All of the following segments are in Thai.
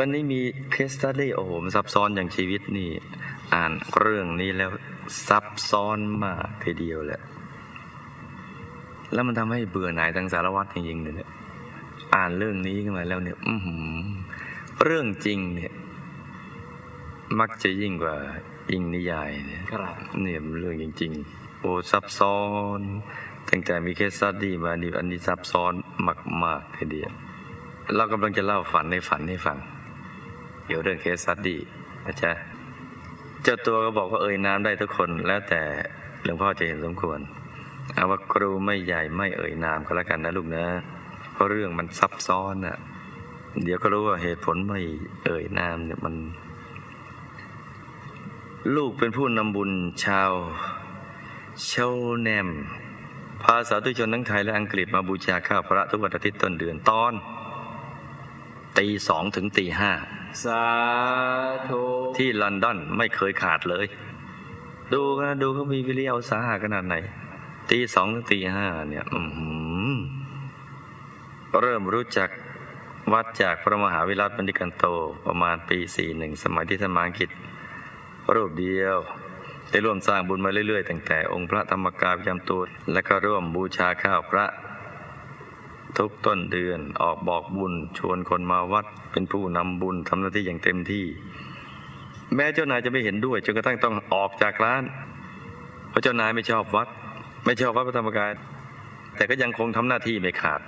วันนี้มีเคสตัดดี้โอ้โหมันซับซ้อนอย่างชีวิตนี่ อ่านเรื่องนี้แล้วซับซ้อนมากทีเดียวแหละ แล้วมันทำให้เบื่อหน่ายทางสารวัตรจริงๆเลยเนี่ยอ่านเรื่องนี้ขึ้นมาแล้วเนี่ย อือหือเรื่องจริงเนี่ย มักจะยิ่งกว่าอิงนิยายเนี่ยครับเนี่ยมันเรื่องจริง ๆ โอ้ซับซ้อนตั้งแต่มีเคสตัดดี้มานี่อันนี้ซับซ้อนมากๆทีเดียวเรากำลังจะเล่าฝันในฝันให้ฟังเกี่ยวเรื่องเคสตัดดี้นะจ๊ะเจ้าตัวก็บอกว่าเอ่ยนามได้ทุกคนแล้วแต่หลวงพ่อจะเห็นสมควรเอาว่าครูไม่ใหญ่ไม่เอ่ยนามก็แล้วกันนะลูกนะ เพราะเรื่องมันซับซ้อนอะ เดี๋ยวก็รู้ว่าเหตุผลไม่เอ่ยนามเนี่ยมัน ลูกเป็นผู้นำบุญชาวเชลแนมพาสาธุชนทั้งไทยและอังกฤษมาบูชาข้าวพระทุกวันอาทิตย์ต้นเดือนตอน ตีสองถึงตีห้าสาธุที่ลอนดอนไม่เคยขาดเลย ดูกันนะดูเขามีวิริยะอุตสาหะขนาดไหน ตีสองถึงตีห้าเนี่ยอือหือเริ่มรู้จักวัดจากพระมหาวิรัตบัณฑิกันโตประมาณปีสี่หนึ่งสมัยที่ธรรมากิจรูปเดียวได้ร่วมสร้างบุญมาเรื่อยๆ ตั้งแต่องค์พระธรรมกายประจำตัวและก็ร่วมบูชาข้าวพระ ทุกต้นเดือนออกบอกบุญ ชวนคนมาวัด เป็นผู้นำบุญทำหน้าที่อย่างเต็มที่ แม้เจ้านายจะไม่เห็นด้วยจนกระทั่งต้องออกจากร้าน เพราะเจ้านายไม่ชอบวัด ไม่ชอบวัดพระธรรมกาย แต่ก็ยังคงทำหน้าที่ไม่ขาด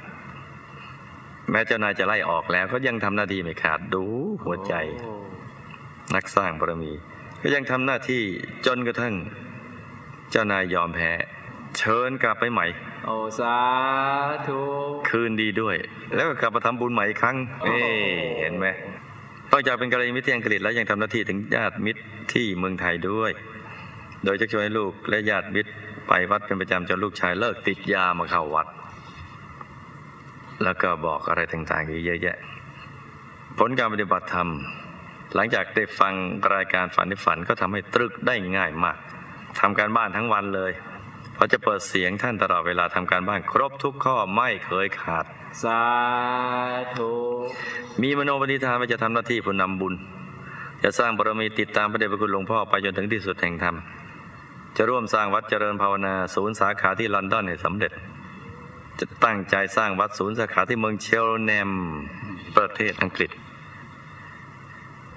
แม้เจ้านายจะไล่ออกแล้วก็ยังทำหน้าที่ไม่ขาดดูหัวใจ นักสร้างบารมี ก็ยังทำหน้าที่จนกระทั่ง เจ้านายยอมแพ้ เชิญกลับไปใหม่ โอ้สาธุคืนดีด้วย แล้วก็กลับมาทำบุญใหม่อีกครั้งโอ้นี่เห็นไหมนอกจากเป็นกรณีมิตรที่อังกฤษแล้วยังทำหน้าที่ถึงญาติมิตรที่เมืองไทยด้วย โดยจะชวนให้ลูกและญาติมิตรไปวัดเป็นประจำจนลูกชายเลิกติดยามาเข้าวัด แล้วก็บอกอะไรต่างๆอีกเยอะแยะ ผลการปฏิบัติธรรม หลังจากได้ฟังรายการฝันในฝันก็ทำให้ตรึกได้ง่ายมากทำการบ้านทั้งวันเลย เพราะจะเปิดเสียงท่านตลอดเวลาทำการบ้าน ครบทุกข้อไม่เคยขาด สาธุมีมโนปณิธานว่าจะทำหน้าที่ผู้นำบุญ จะสร้างบารมีติดตามพระเดชพระคุณหลวงพ่อไปจนถึงที่สุดแห่งธรรม จะร่วมสร้างวัดเจริญภาวนาศูนย์สาขาที่ลอนดอนให้สำเร็จ จะตั้งใจสร้างวัดศูนย์สาขาที่เมืองเชลแนมประเทศอังกฤษ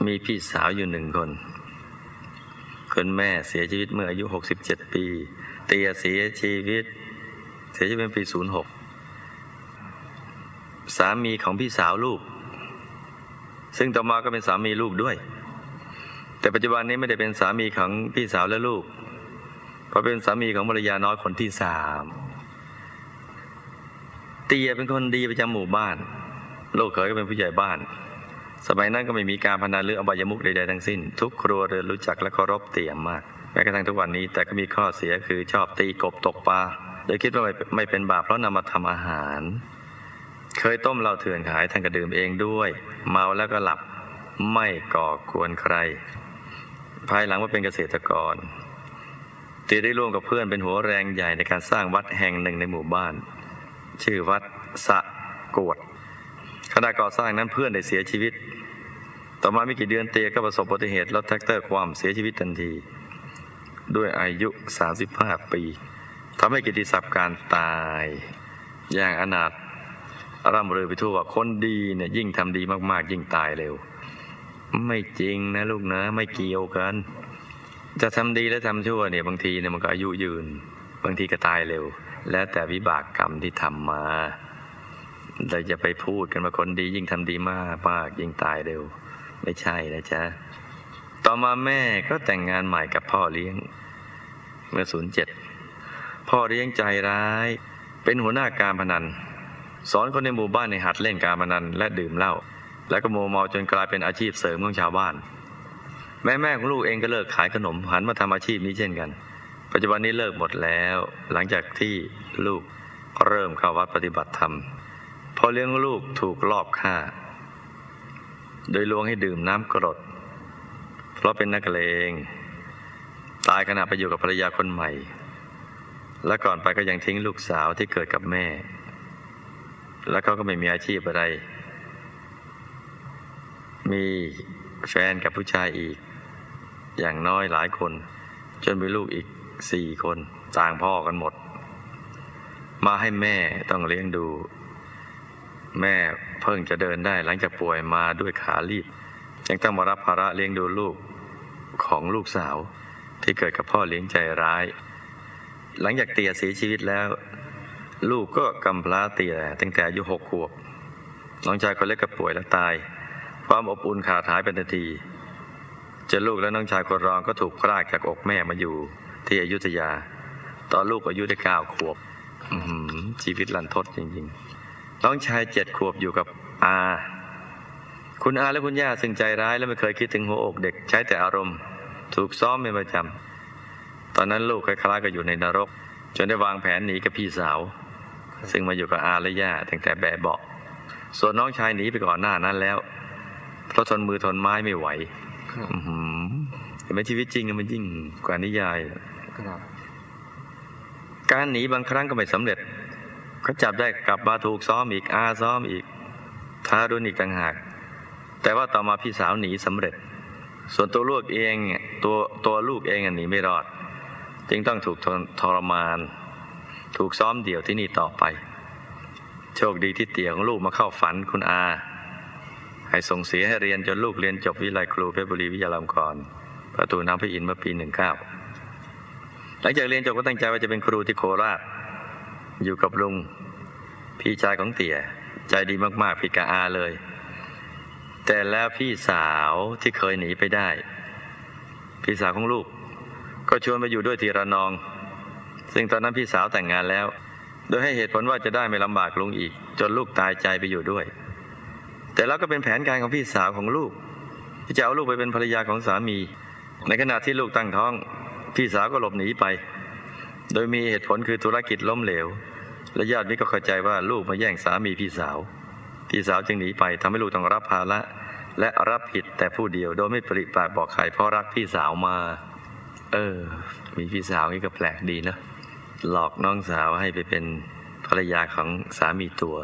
มีพี่สาวอยู่หนึ่งคน คุณแม่เสียชีวิตเมื่ออายุ 67 ปี เตียเสียชีวิต เสียชีวิตเป็นปี 06 สามีของพี่สาวลูก ซึ่งต่อมาก็เป็นสามีลูกด้วย แต่ปัจจุบันนี้ไม่ได้เป็นสามีของพี่สาวและลูก เพราะเป็นสามีของภรรยาน้อยคนที่สามเตียเป็นคนดีประจำหมู่บ้าน ลูกเขยก็เป็นผู้ใหญ่บ้าน สมัยนั้นก็ไม่มีการพนันหรืออบายมุขใดๆทั้งสิ้น ทุกครัวเรือนรู้จักและเคารพเตี่ยมมากแม้กระทั่งทุกวันนี้แต่ก็มีข้อเสียคือชอบตีกบตกปลาโดยคิดว่าไม่ไม่เป็นบาปเพราะนำมาทำอาหาร เคยต้มเหล้าเถื่อนขายท่านก็ดื่มเองด้วย เมาแล้วก็หลับไม่ก่อกวนใคร ภายหลังว่าเป็นเกษตรกรตีได้ร่วมกับเพื่อนเป็นหัวแรงใหญ่ในการสร้างวัดแห่งหนึ่งในหมู่บ้าน ชื่อวัดสะกวด ขณะก่อสร้างนั้นเพื่อนได้เสียชีวิต ต่อมาไม่กี่เดือนเตียก็ประสบอุบัติเหตุรถแท็กเตอร์ความเสียชีวิตทันที ด้วยอายุ 35 ปีทำให้กิติศัพท์การตายอย่างอนาถร่ำเรือไปทั่วว่าคนดีเนี่ยยิ่งทำดีมากๆ ยิ่งตายเร็ว ไม่จริงนะลูกนะ ไม่เกี่ยวกัน จะทำดีและทำชั่วเนี่ยบางทีเนี่ยมันก็อายุยืน บางทีก็ตายเร็ว แล้วแต่วิบากกรรมที่ทำมา เราจะไปพูดกันว่าคนดียิ่งทำดีมากมากยิ่งตายเร็ว ไม่ใช่นะจ๊ะ ต่อมาแม่ก็แต่งงานใหม่กับพ่อเลี้ยง เมื่อศูนย์เจ็ดพ่อเลี้ยงใจร้าย เป็นหัวหน้าการพนัน สอนคนในหมู่บ้านในหัดเล่นการพนันและดื่มเหล้าและก็โมเมาจนกลายเป็นอาชีพเสริมของชาวบ้าน แม่แม่ของลูกเองก็เลิกขายขนมหันมาทำอาชีพนี้เช่นกัน ปัจจุบันนี้เลิกหมดแล้ว หลังจากที่ลูกเริ่มเข้าวัดปฏิบัติธรรม พอเลี้ยงลูกถูกลอบฆ่า โดยลวงให้ดื่มน้ำกรด เพราะเป็นนักเลง ตายขณะไปอยู่กับภรรยาคนใหม่ และก่อนไปก็ยังทิ้งลูกสาวที่เกิดกับแม่ แล้วเขาก็ไม่มีอาชีพอะไร มีแฟนกับผู้ชายอีก อย่างน้อยหลายคน จนมีลูกอีกสี่คน ต่างพ่อกันหมด มาให้แม่ต้องเลี้ยงดู แม่เพิ่งจะเดินได้หลังจากป่วยมาด้วยขาลีบยังต้องมารับภาระเลี้ยงดูลูกของลูกสาวที่เกิดกับพ่อเลี้ยงใจร้าย หลังจากเตียเสียชีวิตแล้ว ลูกก็กำพร้าเตียตั้งแต่อายุหกขวบน้องชายคนเล็กก็ป่วยและตาย ความอบอุ่นขาดหายเป็นทันทีเจนลูกและน้องชายคนรองก็ถูกพรากจากอกแม่มาอยู่ที่อยุธยา ตอนลูกอายุได้เก้าขวบชีวิตลันทดจริง ๆ น้องชายเจ็ดขวบอยู่กับอา คุณอาและคุณย่าซึ่งใจร้ายและไม่เคยคิดถึงหัวอกเด็กใช้แต่อารมณ์ ถูกซ้อมเป็นประจำตอนนั้นลูกคล้ายๆกับอยู่ในนรก จนได้วางแผนหนีกับพี่สาว ซึ่งมาอยู่กับอาและย่าตั้งแต่แบบเบาะส่วนน้องชายหนีไปก่อนหน้านั้นแล้ว เพราะทนมือทนไม้ไม่ไหวครับอื้อหือเห็นไหมชีวิตจริงอะมันยิ่งกว่านิยายครับการหนีบางครั้งก็ไม่สำเร็จ เขาจับได้กลับมาถูกซ้อมอีกอาซ้อมอีกทารุณอีกต่างหาก แต่ว่าต่อมาพี่สาวหนีสำเร็จ ส่วนตัวลูกเองเนี่ยตัวตัวลูกเองหนีไม่รอด จึงต้องถูกทรทรมาน ถูกซ้อมเดี่ยวที่นี่ต่อไป โชคดีที่เตี่ยของลูกมาเข้าฝันคุณอา ให้ส่งเสียให้เรียนจนลูกเรียนจบวิไลครูเพชรบุรีวิทยาลัยกรประตูน้ำพระอินทร์เมื่อปีหนึ่งเก้าหลังจากเรียนจบก็ตั้งใจว่าจะเป็นครูที่โคราช อยู่กับลุง พี่ชายของเตี่ย ใจดีมากๆผิดกับอาเลย แต่แล้วพี่สาวที่เคยหนีไปได้ พี่สาวของลูก ก็ชวนมาอยู่ด้วยทีระนอง ซึ่งตอนนั้นพี่สาวแต่งงานแล้ว โดยให้เหตุผลว่าจะได้ไม่ลำบากลุงอีก จนลูกตายใจไปอยู่ด้วย แต่แล้วก็เป็นแผนการของพี่สาวของลูก ที่จะเอาลูกไปเป็นภรรยาของสามี ในขณะที่ลูกตั้งท้อง พี่สาวก็หลบหนีไปโดยมีเหตุผลคือธุรกิจล้มเหลว และญาติมิตรก็เข้าใจว่าลูกมาแย่งสามีพี่สาว พี่สาวจึงหนีไปทำให้ลูกต้องรับภาระและรับผิดแต่ผู้เดียวโดยไม่ปริปากบอกใครเพราะรักพี่สาวมา เออ มีพี่สาวนี่ก็แปลกดีนะหลอกน้องสาวให้ไปเป็นภรรยาของสามีตัว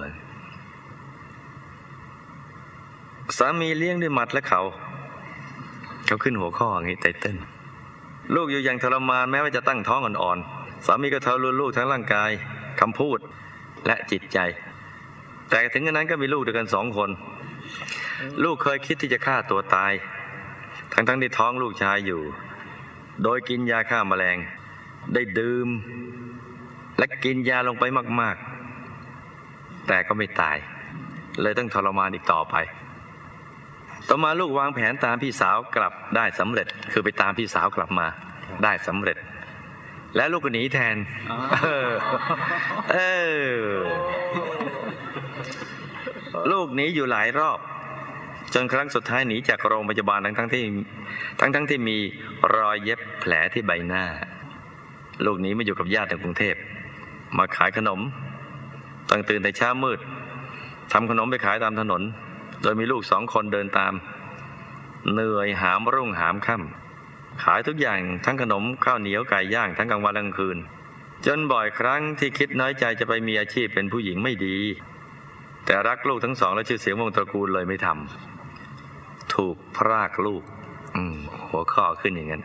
สามีเลี้ยงด้วยหมัดและเขาเขาขึ้นหัวข้ออย่างนี้ไตเติ้ลลูกอยู่อย่างทรมานแม้ว่าจะตั้งท้องอ่อนๆสามีก็ทารุณลูกทั้งร่างกาย คำพูดและจิตใจ แต่ถึงกระนั้นก็มีลูกด้วยกันสองคน ลูกเคยคิดที่จะฆ่าตัวตาย ทั้งๆที่ท้องลูกชายอยู่ โดยกินยาฆ่าแมลง ได้ดื่ม และกินยาลงไปมาก ๆ แต่ก็ไม่ตาย เลยต้องทรมานอีกต่อไป ต่อมาลูกวางแผนตามพี่สาวกลับได้สำเร็จ คือไปตามพี่สาวกลับมาได้สำเร็จ และลูกก็หนีแทนอ๋อเออ เออ ลูกหนีอยู่หลายรอบ จนครั้งสุดท้ายหนีจากโรงพยาบาลทั้งทั้งๆที่ ทั้งทั้งๆที่มีรอยเย็บแผลที่ใบหน้า ลูกหนีมาอยู่กับญาติในกรุงเทพ มาขายขนมตั้งตื่นแต่เช้ามืดทำขนมไปขายตามถนน โดยมีลูกสองคนเดินตาม เหนื่อยหามรุ่งหามค่ำ ขายทุกอย่างทั้งขนมข้าวเหนียวไก่ย่างทั้งกลางวันกลางคืน จนบ่อยครั้งที่คิดน้อยใจจะไปมีอาชีพเป็นผู้หญิงไม่ดี แต่รักลูกทั้งสองและชื่อเสียงวงตระกูลเลยไม่ทำถูกพรากลูก อืมหัวข้อขึ้นอย่างนั้น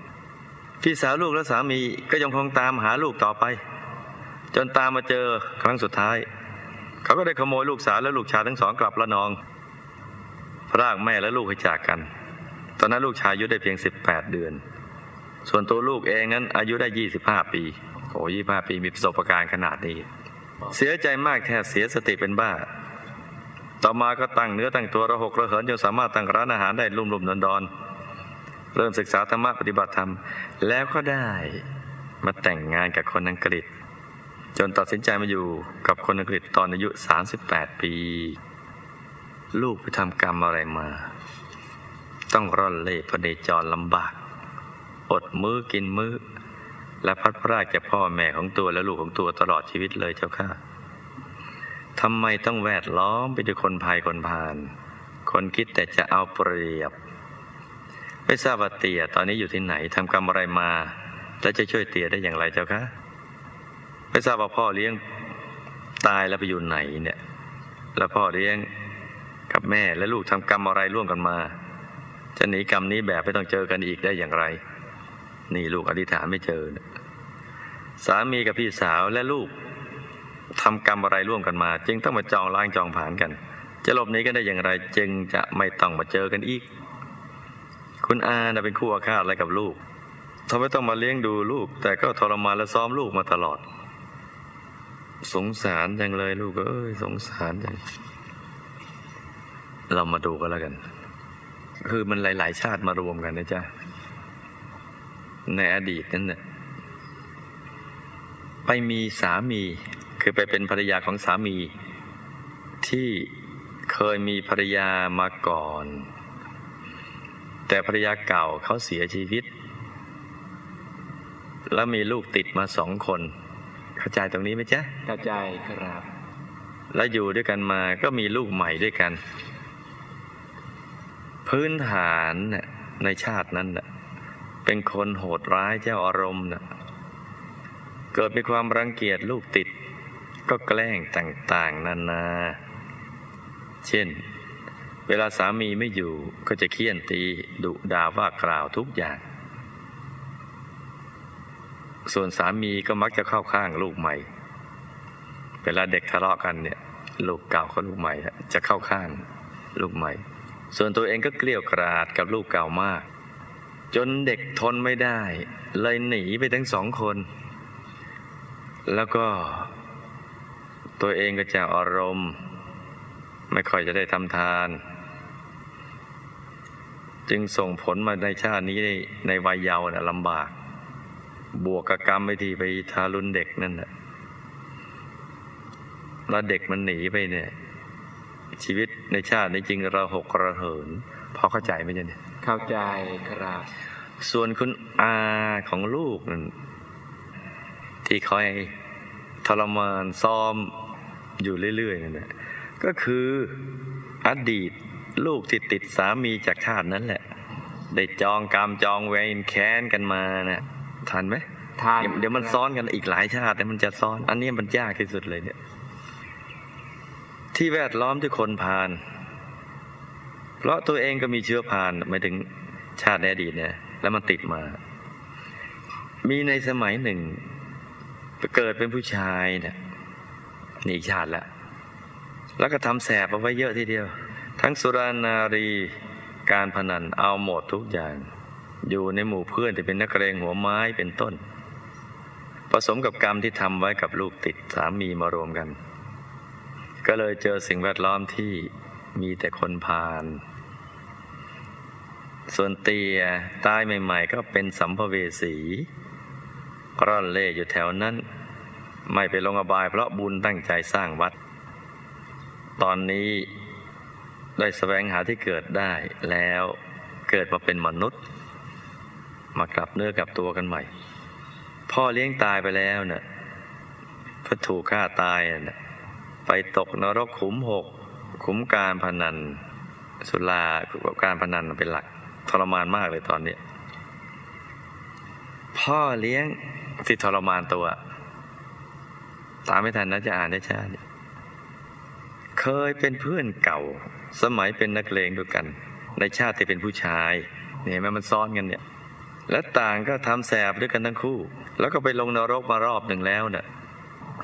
พี่สาวลูกและสามีก็ยังคงตามหาลูกต่อไป จนตามมาเจอครั้งสุดท้าย เขาก็ได้ขโมยลูกสาวและลูกชายทั้งสองกลับละนองพรากแม่และลูกให้จากกัน ตอนนั้นลูกชายอายุได้เพียง 18 เดือน ส่วนตัวลูกเองนั้นอายุได้ 25 ปี โอ้25ปีมีประสบการณ์ขนาดนี้ เสียใจมากแทบเสียสติเป็นบ้า ต่อมาก็ตั้งเนื้อตั้งตัวระหกระเหินจนสามารถตั้งร้านอาหารได้ลุ่มลุ่มดอนดอนๆเริ่มศึกษาธรรมะปฏิบัติธรรม แล้วก็ได้มาแต่งงานกับคนอังกฤษ จนตัดสินใจมาอยู่กับคนอังกฤษตอนอายุ 38 ปี ลูกไปทำกรรมอะไรมา ต้องร่อนเล่พเนจรลำบาก อดมื้อกินมื้อ และพัดพรากจากพ่อแม่ของตัวและลูกของตัวตลอดชีวิตเลยเจ้าค่ะทำไมต้องแวดล้อมไปด้วยคนพายคนพาลคนคิดแต่จะเอาเปรียบไม่ทราบว่าเตียตอนนี้อยู่ที่ไหนทำกรรมอะไรมา และจะช่วยเตียได้อย่างไรเจ้าคะไม่ทราบว่าพ่อเลี้ยงตายแล้วไปอยู่ไหนเนี่ย แล้วพ่อเลี้ยงกับแม่และลูกทำกรรมอะไรร่วมกันมา จะหนีกรรมนี้แบบไม่ต้องเจอกันอีกได้อย่างไร นี่ลูกอธิษฐานไม่เจอนะสามีกับพี่สาวและลูกทำกรรมอะไรร่วมกันมา จึงต้องมาจองล้างจองผ่านกัน จะหลบหนีกันได้อย่างไร จึงจะไม่ต้องมาเจอกันอีก คุณอาเป็นคู่อาฆาตอะไรกับลูกทำไมต้องมาเลี้ยงดูลูก แต่ก็ทรมานและซ้อมลูกมาตลอด สงสารจังเลยลูกเอ้ยสงสารจังเรามาดูกันแล้วกัน คือมันหลาย ๆ ชาติมารวมกันนะจ๊ะ ในอดีตนั้นน่ะไปมีสามี คือไปเป็นภรรยาของสามี ที่เคยมีภรรยามาก่อน แต่ภรรยาเก่าเขาเสียชีวิต แล้วมีลูกติดมาสองคน เข้าใจตรงนี้ไหมจ๊ะเข้าใจครับ แล้วอยู่ด้วยกันมาก็มีลูกใหม่ด้วยกัน พื้นฐานน่ะในชาตินั้นน่ะ เป็นคนโหดร้ายเจ้าอารมณ์นะเกิดมีความรังเกียจลูกติด ก็แกล้งต่างๆนานา เช่น เวลาสามีไม่อยู่ก็จะเคี่ยนตีดุด่าว่ากล่าวทุกอย่าง ส่วนสามีก็มักจะเข้าข้างลูกใหม่ เวลาเด็กทะเลาะกันเนี่ยลูกเก่ากับลูกใหม่จะเข้าข้างลูกใหม่ ส่วนตัวเองก็เกลี้ยวกราดกับลูกเก่ามาก จนเด็กทนไม่ได้ เลยหนีไปทั้งสองคน แล้วก็ตัวเองก็จะอารมณ์ ไม่ค่อยจะได้ทำทาน จึงส่งผลมาในชาตินี้ในวัยเยาว์น่ะลำบาก บวกกับกรรมไปทีไปทารุณเด็กนั่นแหละแล้วเด็กมันหนีไปเนี่ย ชีวิตในชาตินี้จริงเราหกระเหินพอเข้าใจไหมเนี่ย เข้าใจครับ ส่วนคุณอาของลูกนั่นที่คอยทรมานซ้อมอยู่เรื่อยๆนั่นแหละก็คืออดีตลูกที่ติดสามีจากชาตินั้นแหละ ได้จองกรรมจองเวรแค้นกันมานะทันไหมทานเดี๋ยวเดี๋ยวมันซ้อนกันอีกหลายชาติแต่มันจะซ้อน อันนี้มันยากที่สุดเลยเนี่ย ที่แวดล้อมด้วยคนพาล เพราะตัวเองก็มีเชื้อพาลหมายถึงชาติในอดีตเนี่ยแล้วมันติดมา มีในสมัยหนึ่ง เกิดเป็นผู้ชายเนี่ยหนีชาติละแล้วก็ทำแสบเอาไว้เยอะทีเดียว ทั้งสุรานารีการพนันเอาหมดทุกอย่าง อยู่ในหมู่เพื่อนที่เป็นนักเรงหัวไม้เป็นต้น ผสมกับกรรมที่ทำไว้กับลูกติดสามีมารวมกัน ก็เลยเจอสิ่งแวดล้อมที่มีแต่คนพาล ส่วนเตียตายใหม่ ๆ ก็เป็นสัมภเวสีร่อนเล่อยู่แถวนั้น ไม่ไปลงอบายเพราะบุญตั้งใจสร้างวัด ตอนนี้ได้แสวงหาที่เกิดได้แล้วเกิดมาเป็นมนุษย์ มากลับเนื้อกลับตัวกันใหม่ พ่อเลี้ยงตายไปแล้วเนะ่ะพอถูกฆ่าตายน่ะไปตกนรกขุมหกขุมการพนัน สุราการพนันเป็นหลัก ทรมานมากเลยตอนนี้พ่อเลี้ยงที่ทรมานตัว ตามไม่ทันนะจะอ่านได้ชาติเคยเป็นเพื่อนเก่า สมัยเป็นนักเลงด้วยกัน ในชาติที่เป็นผู้ชายเนี่ยเห็นมันซ้อนกันเนี่ย และต่างก็ทำแสบด้วยกันทั้งคู่ แล้วก็ไปลงนรกมารอบหนึ่งแล้วเนะ่ะ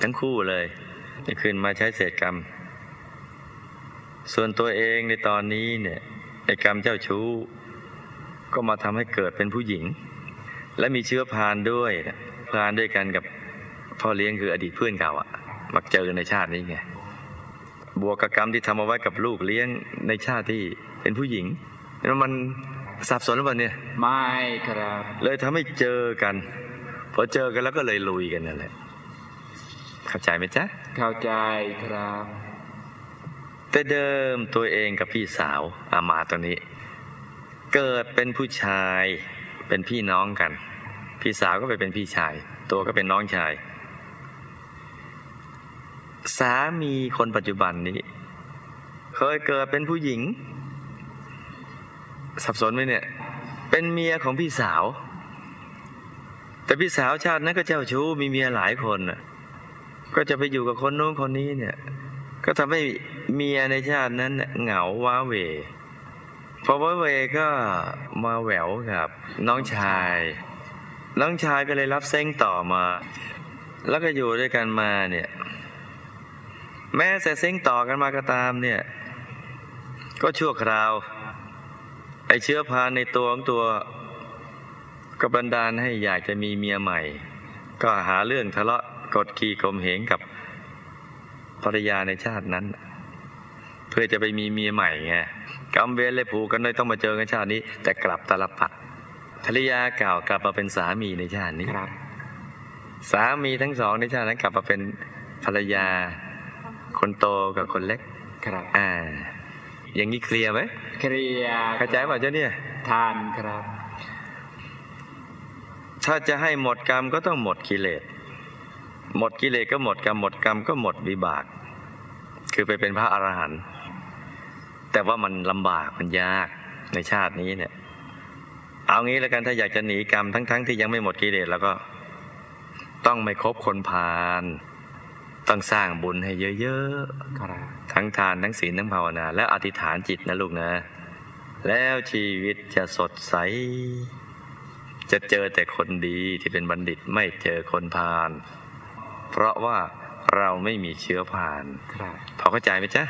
ทั้งคู่เลยจะขึ้นมาใช้เศษกรรม ส่วนตัวเองในตอนนี้เนี่ยไอ้กรรมเจ้าชู้ ก็มาทำให้เกิดเป็นผู้หญิง และมีเชื้อพานด้วยนะพานด้วยกันกับพ่อเลี้ยงคืออดีตเพื่อนเก่าอะมักเจอกันในชาตินี้ไงบวกกับกรรมที่ทำเอาไว้กับลูกเลี้ยงในชาติที่เป็นผู้หญิงแล้วมันสับสนหรือเปล่าเนี่ย ไม่ครับ เลยทำให้เจอกัน พอเจอกันแล้วก็เลยลุยกันนั่นแหละ เข้าใจไหมจ๊ะ เข้าใจครับ แต่เดิมตัวเองกับพี่สาวอามาตัวนี้ เกิดเป็นผู้ชายเป็นพี่น้องกัน พี่สาวก็ไปเป็นพี่ชาย ตัวก็เป็นน้องชาย สามีคนปัจจุบันนี้ เคยเกิดเป็นผู้หญิง สับสนไหมเนี่ย เป็นเมียของพี่สาว แต่พี่สาวชาตินั้นก็เจ้าชู้มีเมียหลายคนก็จะไปอยู่กับคนโน้นคนนี้เนี่ย ก็ทำให้เมียในชาตินั้นเหงาว้าเหว พอว่าเวก็มาแหววกับน้องชาย น้องชายก็เลยรับเซ้งต่อมา แล้วก็อยู่ด้วยกันมาเนี่ย แม้แต่เซ้งต่อกันมาก็ตามเนี่ย ก็ชั่วคราว ไอเชื้อพานในตัวของตัวก็บันดาลให้อยากจะมีเมียใหม่ ก็หาเรื่องทะเลาะกดขี่ข่มเหงกับภรรยาในชาตินั้น เพื่อจะไปมีเมียใหม่ไงกรรมเวรเลยผูกกันเลยต้องมาเจอกันชาตินี้ แต่กลับตาลปัดภรรยาเก่ากลับมาเป็นสามีในชาตินี้ครับ สามีทั้งสองในชาตินั้นกลับมาเป็นภรรยา คนโตกับคนเล็กครับ อ่า อย่างนี้เคลียร์ไหมเคลียร์เข้าใจป่ะเจ้าเนี่ยทานครับ ถ้าจะให้หมดกรรมก็ต้องหมดกิเลสหมดกิเลสก็หมดกรรมหมดกรรมก็หมดวิบาก คือไปเป็นพระอรหันต์ แต่ว่ามันลำบากมันยากในชาตินี้เนี่ย เอางี้แล้วกันถ้าอยากจะหนีกรรมทั้งๆทที่ยังไม่หมดกิเลสแล้วก็ ต้องไม่คบคนพาลต้องสร้างบุญให้เยอะครับๆทั้งทานทั้งศีลทั้งภาวนา และอธิษฐานจิตนะลูกนะ แล้วชีวิตจะสดใส จะเจอแต่คนดีที่เป็นบัณฑิตไม่เจอคนพาลเพราะว่าเราไม่มีเชื้อพานครับพอเข้าใจไหมจ๊ะ